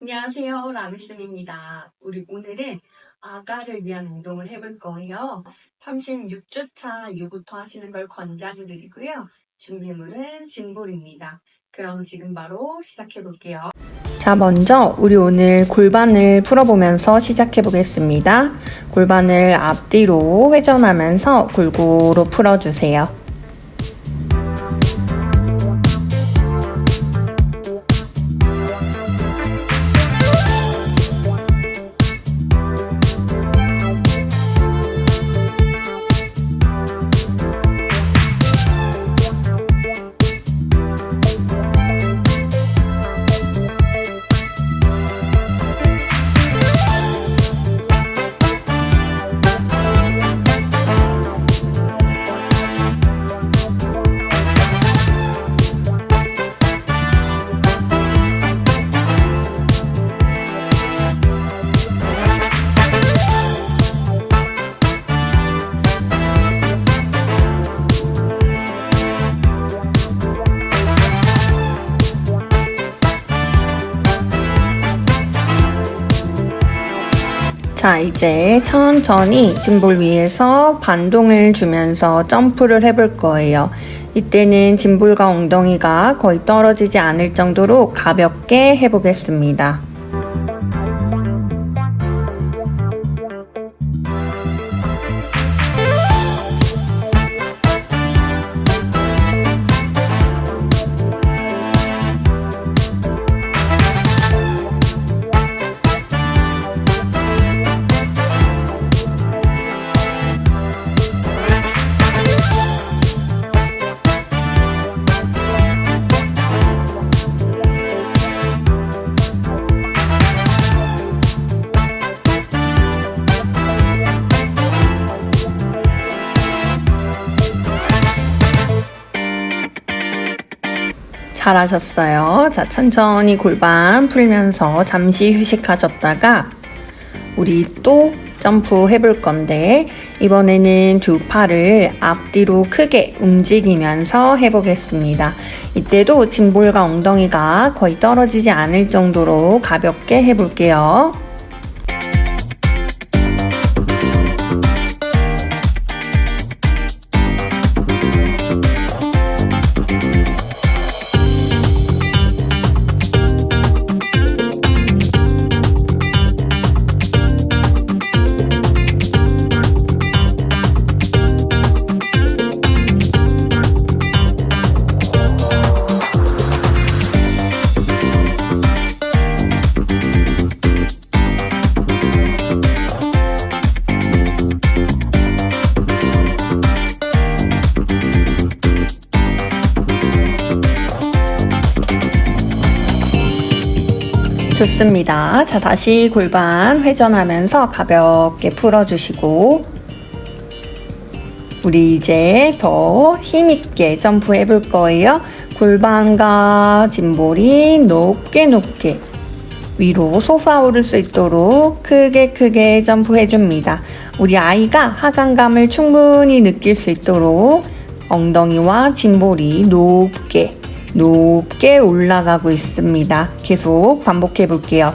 안녕하세요. 라미쌤입니다. 우리 오늘은 아가를 위한 운동을 해볼 거예요. 36주차 유부터 하시는 걸 권장드리고요. 준비물은 짐볼입니다. 그럼 지금 바로 시작해 볼게요. 자, 먼저 우리 오늘 골반을 풀어보면서 시작해 보겠습니다. 골반을 앞뒤로 회전하면서 골고루 풀어주세요. 자, 이제 천천히 짐볼 위에서 반동을 주면서 점프를 해볼 거예요. 이때는 짐볼과 엉덩이가 거의 떨어지지 않을 정도로 가볍게 해보겠습니다. 잘하셨어요. 자, 천천히 골반 풀면서 잠시 휴식하셨다가 우리 또 점프 해볼 건데 이번에는 두 팔을 앞뒤로 크게 움직이면서 해보겠습니다. 이때도 짐볼과 엉덩이가 거의 떨어지지 않을 정도로 가볍게 해볼게요. 좋습니다. 자, 다시 골반 회전하면서 가볍게 풀어주시고, 우리 이제 더 힘있게 점프 해 볼 거예요. 골반과 짐볼이 높게 높게 위로 솟아오를 수 있도록 크게 크게 점프해 줍니다. 우리 아이가 하강감을 충분히 느낄 수 있도록 엉덩이와 짐볼이 높게 높게 올라가고 있습니다. 계속 반복해 볼게요.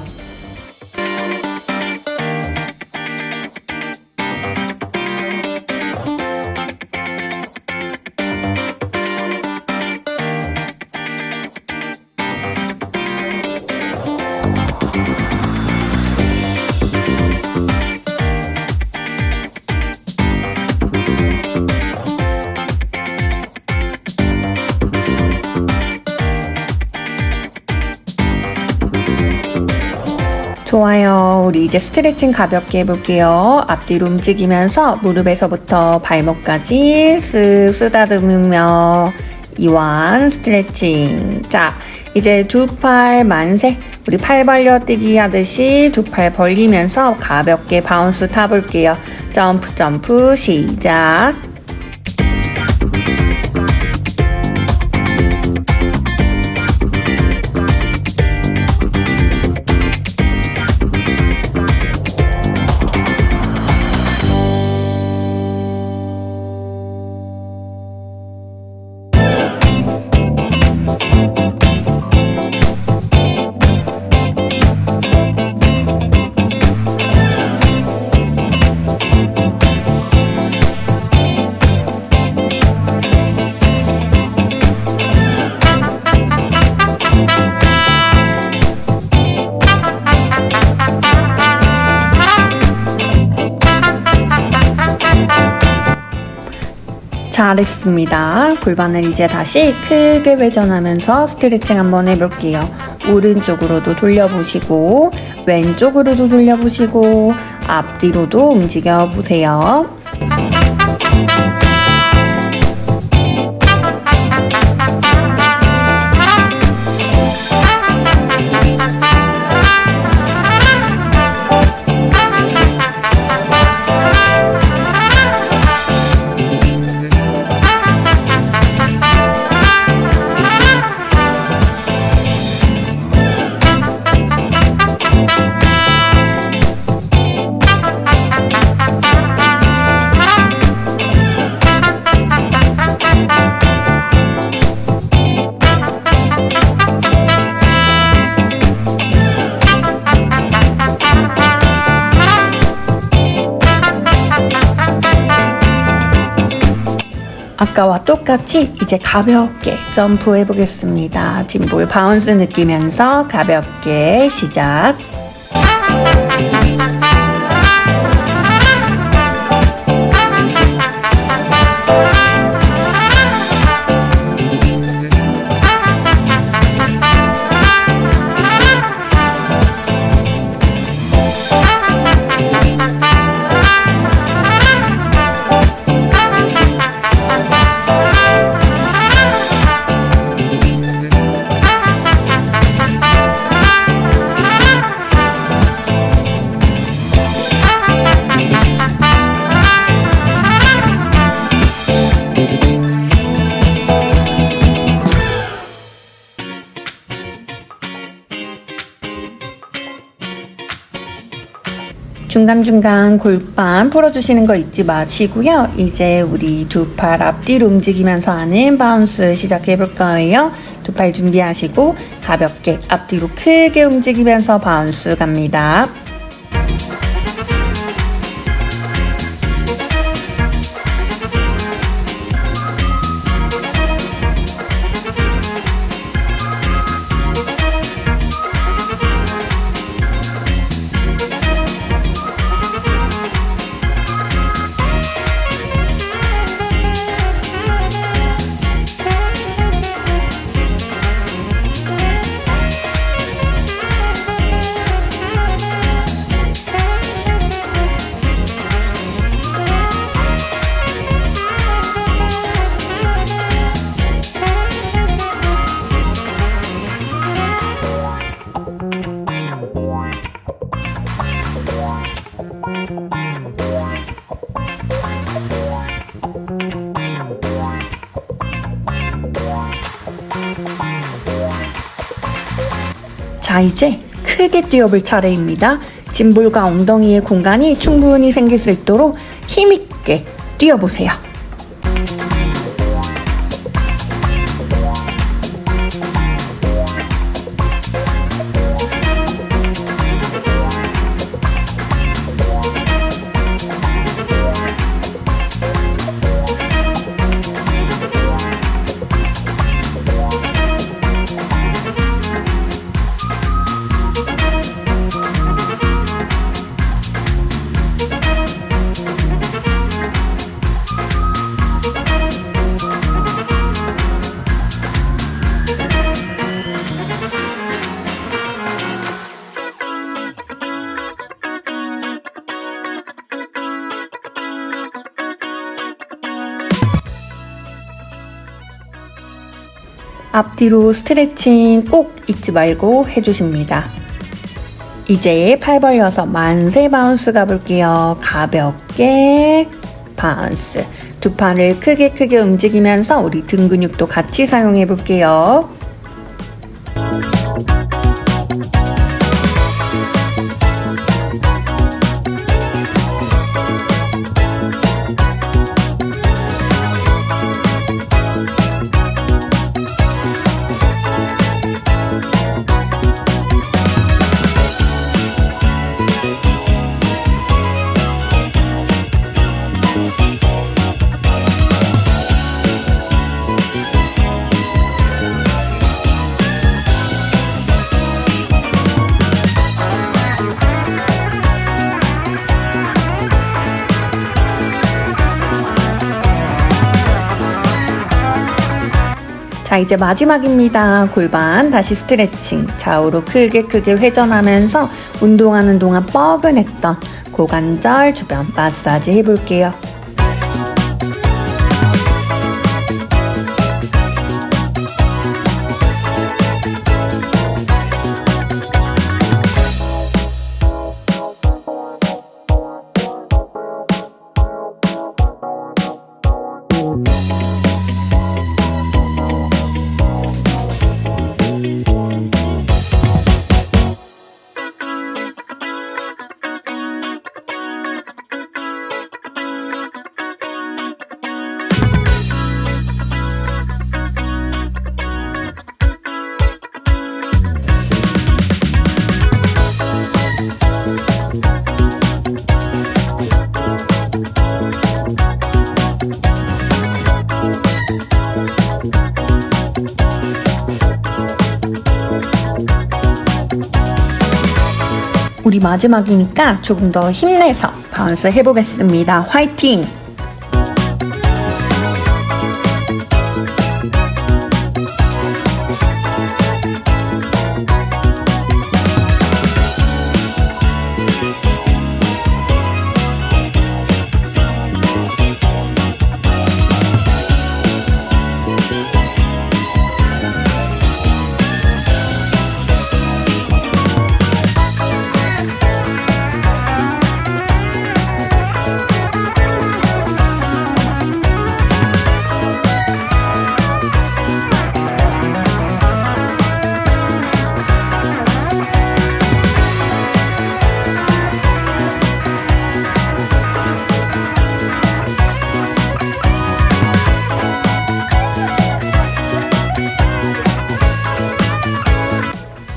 좋아요. 우리 이제 스트레칭 가볍게 해볼게요. 앞뒤로 움직이면서 무릎에서부터 발목까지 쓱 쓰다듬으며 이완 스트레칭. 자, 이제 두 팔 만세. 우리 팔 벌려 뛰기 하듯이 두 팔 벌리면서 가볍게 바운스 타볼게요. 점프, 점프, 시작. 잘했습니다. 골반을 이제 다시 크게 회전하면서 스트레칭 한번 해볼게요. 오른쪽으로도 돌려보시고, 왼쪽으로도 돌려보시고, 앞뒤로도 움직여 보세요. 아까와 똑같이 이제 가볍게 점프해 보겠습니다. 짐볼 바운스 느끼면서 가볍게 시작. 중간중간 골반 풀어주시는 거 잊지 마시고요. 이제 우리 두 팔 앞뒤로 움직이면서 하는 바운스 시작해 볼 거예요. 두 팔 준비하시고 가볍게 앞뒤로 크게 움직이면서 바운스 갑니다. 자, 이제 크게 뛰어볼 차례입니다. 짐볼과 엉덩이의 공간이 충분히 생길 수 있도록 힘있게 뛰어보세요. 앞뒤로 스트레칭 꼭 잊지 말고 해주십니다. 이제 팔 벌려서 만세 바운스 가볼게요. 가볍게 바운스. 두 팔을 크게 크게 움직이면서 우리 등 근육도 같이 사용해 볼게요. 이제 마지막입니다. 골반 다시 스트레칭. 좌우로 크게 크게 회전하면서 운동하는 동안 뻐근했던 고관절 주변 마사지 해볼게요. 마지막이니까 조금 더 힘내서 바운스 해보겠습니다. 화이팅!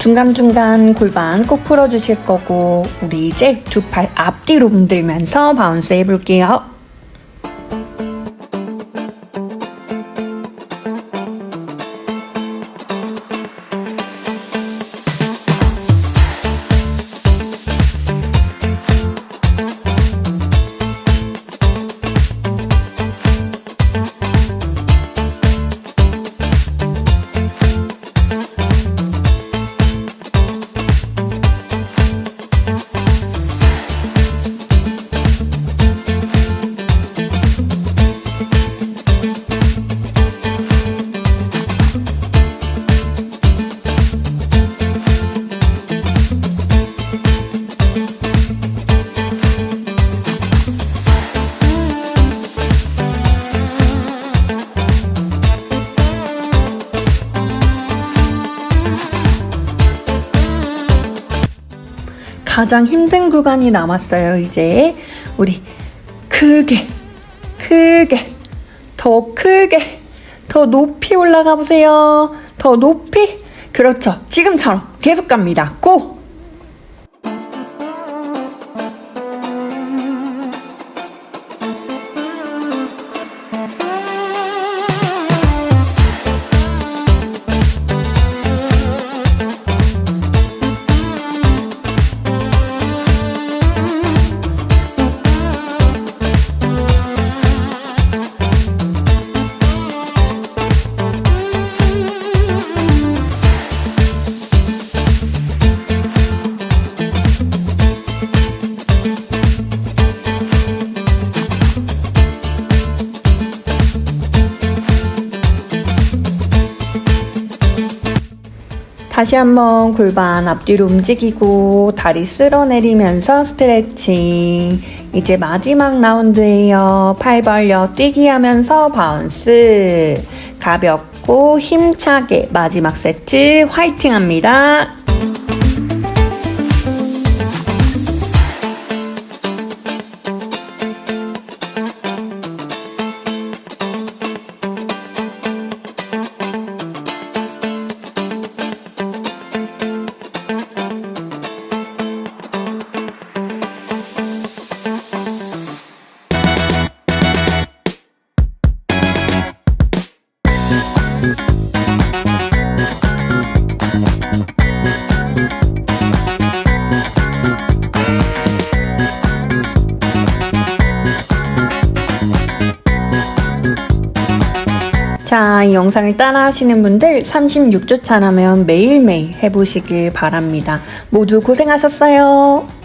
중간중간 골반 꼭 풀어주실 거고, 우리 이제 두 팔 앞뒤로 흔들면서 바운스 해볼게요. 가장 힘든 구간이 남았어요, 이제. 우리 크게, 크게, 더 크게, 더 높이 올라가 보세요. 더 높이. 그렇죠. 지금처럼 계속 갑니다. 고! 다시 한번 골반 앞뒤로 움직이고 다리 쓸어내리면서 스트레칭. 이제 마지막 라운드예요. 팔 벌려 뛰기 하면서 바운스. 가볍고 힘차게 마지막 세트 화이팅 합니다. 영상을 따라 하시는 분들 36주 차라면 매일매일 해보시길 바랍니다. 모두 고생하셨어요.